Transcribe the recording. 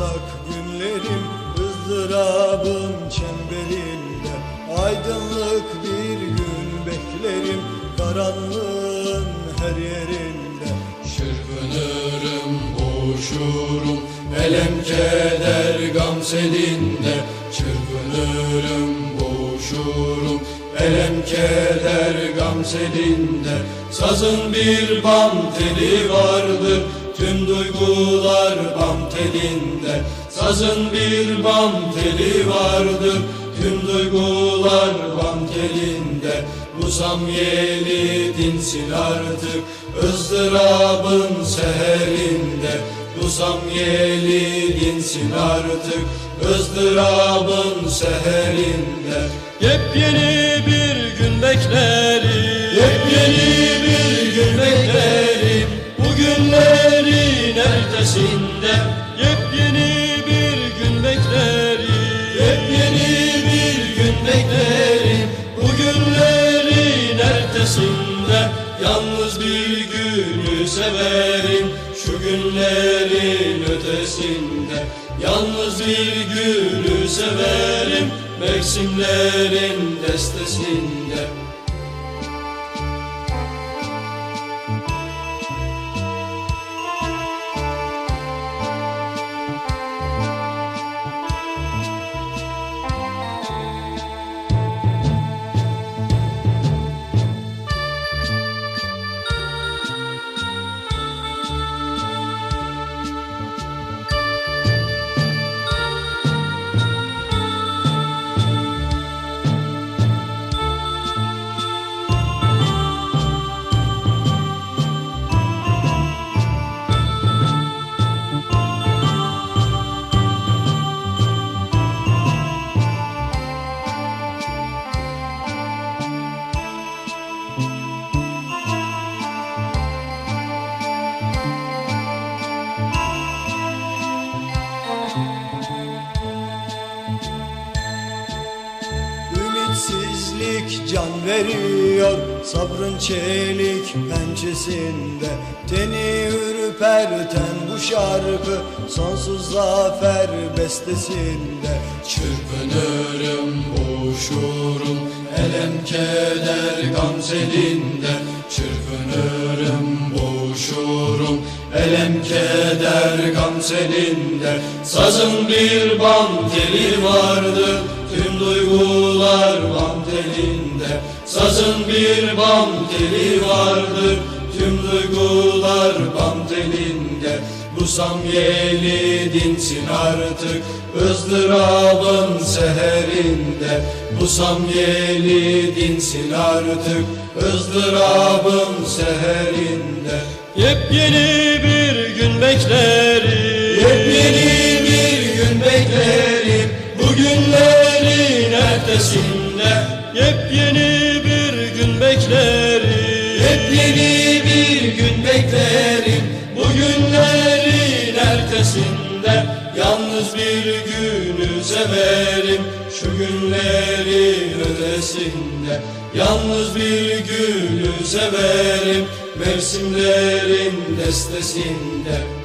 Uzak günlerim ızdırabın çemberinde. Aydınlık bir gün beklerim karanlığın her yerinde. Çırpınırım, boğuşurum Elem keder gam selinde Çırpınırım, boğuşurum Elem keder gam selinde Sazın bir bam teli vardır Tüm duygular bam telinde Sazın bir bam teli vardır Tüm duygular bam telinde Bu samyeli dinsin artık ızdırabın seherinde. Bu samyeli dinsin artık ızdırabın seherinde. Yepyeni bir gün beklerim. Yepyeni bir gün beklerim. Bu günlerin ertesinde günlerin ötesinde Yalnız bir günü severim Mevsimlerin destesinde Ümitsizlik can veriyor. Sabrın çelik pençesinde. Teni ürperten bu şarkı sonsuz zafer bestesinde. Çırpınırım, boğuşurum Elem keder gamzelinde Çırpınırım, boğuşurum Elem keder gamzelinde Sazın bir bam teli vardı Tüm duygular bam telinde Sazın bir bam teli vardı Tüm duygular bam telinde Bu samyeli dinsin artık ızdırabın seherinde. Bu samyeli dinsin artık ızdırabın seherinde. Yepyeni bir gün beklerim. Yepyeni bir gün beklerim. Bu günlerin ertesinde Yepyeni bir gün beklerim. Yepyeni bir gün beklerim. Bu günlerin ertesinde Yalnız bir günü severim. Şu günlerin ötesinde Yalnız bir günü severim. Mevsimlerin destesinde